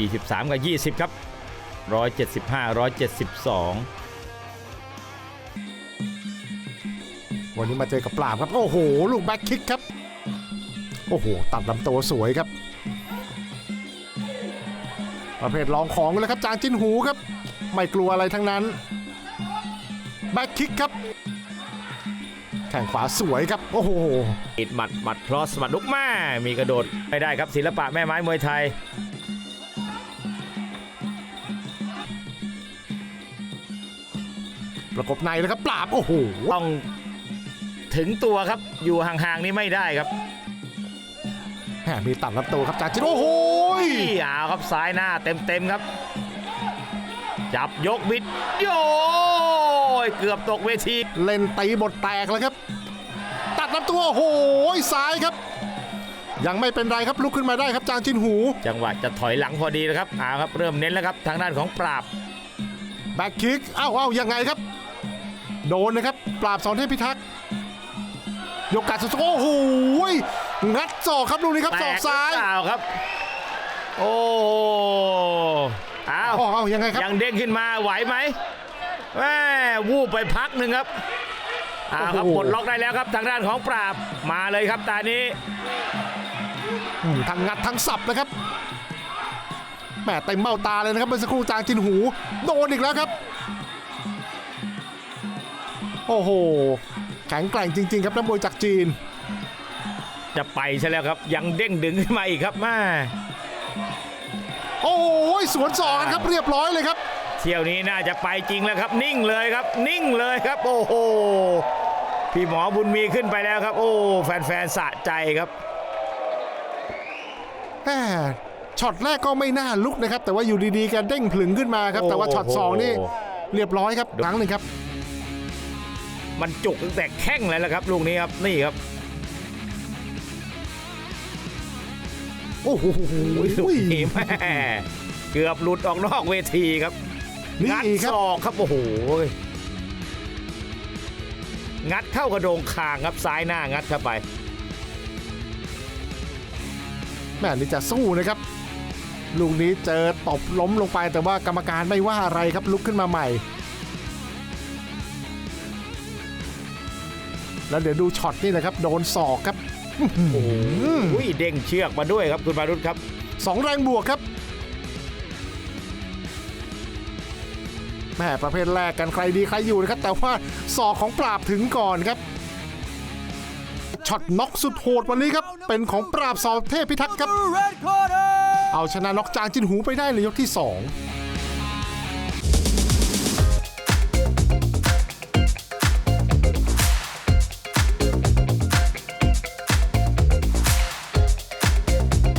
23 กับ 20 ครับ 175 172 วันนี้มาเจอกับปราบครับ โอ้โห ลูกแบ็คคิกครับ โอ้โห ตัดลำตัวสวยครับ ประเภทลองของเลยครับ จางจินหูครับ ไม่กลัวอะไรทั้งนั้น แบ็คคิกครับแข่งขวาสวยครับ โอ้โหอิดหมัดหมัดครอสหมัดลุกแม่มีกระโดดไม่ได้ครับศิลปะแม่ไม้มวยไทย ประกบในแล้วครับปราบโอ้โหต้องถึงตัวครับอยู่ห่างๆนี่ไม่ได้ครับแหมมีตัดลำตัวครับจางจินโอ้โหนี่เอาครับซ้ายหน้าเต็มๆครับ จับยกบิดโยยเกือบตกเวที เล่นตีบทแตกแล้วครับ ตัดลำตัวโอ้โหซ้ายครับ ยังไม่เป็นไรครับลุกขึ้นมาได้ครับจางจินหู จังหวะจะถอยหลังพอดีนะครับเอาครับเริ่มเน้นแล้วครับทางด้านของปราบแบ็คคิกเอ้าเอ้ายังไงครับ โดนนะครับ ปราบสอนเทพพิทักษ์ยกการสุดโอ้โหยงัดศอกครับลูกนี้ครับศอกซ้ายแตกหรือเปล่าครับ โอ้อ้าวอ๋อเอายังไงครับยังเด้งขึ้นมาไหวไหมแม่วูบไปพักหนึ่งครับอ้าวครับโอ้โหปลดล็อกได้แล้วครับทางด้านของปราบมาเลยครับตานี้อืมทั้งงัดทั้งสับนะครับแหมเต็มเบ้าตาเลยนะครับเมื่อสักครู่จางจินหูโดนอีกแล้วครับ โอ้โหแข็งแกร่งจริง ๆ ครับนักมวยจากจีน จะไปใช่แล้วครับ ยังเด้งดึงขึ้นมาอีกครับแม่โอ้ยสวนศอกกันครับเรียบร้อยเลยครับ เที่ยวนี้น่าจะไปจริงแล้วครับ นิ่งเลยครับ นิ่งเลยครับ โอ้โหพี่หมอบุญมีขึ้นไปแล้วครับ โอ้แฟนๆสะใจครับแหมช็อตแรกก็ไม่น่าลุกนะครับ แต่ว่าอยู่ดีๆแกเด้งผลึงขึ้นมาครับ แต่ว่าช็อตสองนี่โอ้โหเรียบร้อยครับครั้งหนึ่งครับ มันจุกตั้งแต่แข้งเลยแหละครับลูกนี้ครับนี่ครับโอ้โหลูกนี้แม่เกือบหลุดออกนอกเวทีครับนี่งัดครัศบอกครับโอ้โหงัดเข้ากระโดงคางครับซ้ายหน้างัดเข้าไปแม่นี่จะสู้นะครับลูกนี้เจอตบล้มลงไปแต่ว่ากรรมการไม่ว่าอะไรครับลุกขึ้นมาใหม่ แล้วเดี๋ยวดูช็อตนี่นะครับ โดนศอกครับโอ้โหเด้งเชือกมาด้วยครับคุณมารุตครับสองแรงบวกครับแม่ประเภทแรกกันใครดีใครอยู่นะครับ แต่ว่าศอกของปราบถึงก่อนครับช็อตน็อกสุดโหดวันนี้ครับ เป็นของปราบสอเทพพิทักษ์ครับ Red corner! เอาชนะน็อกจางจินหูไปได้ในยกที่2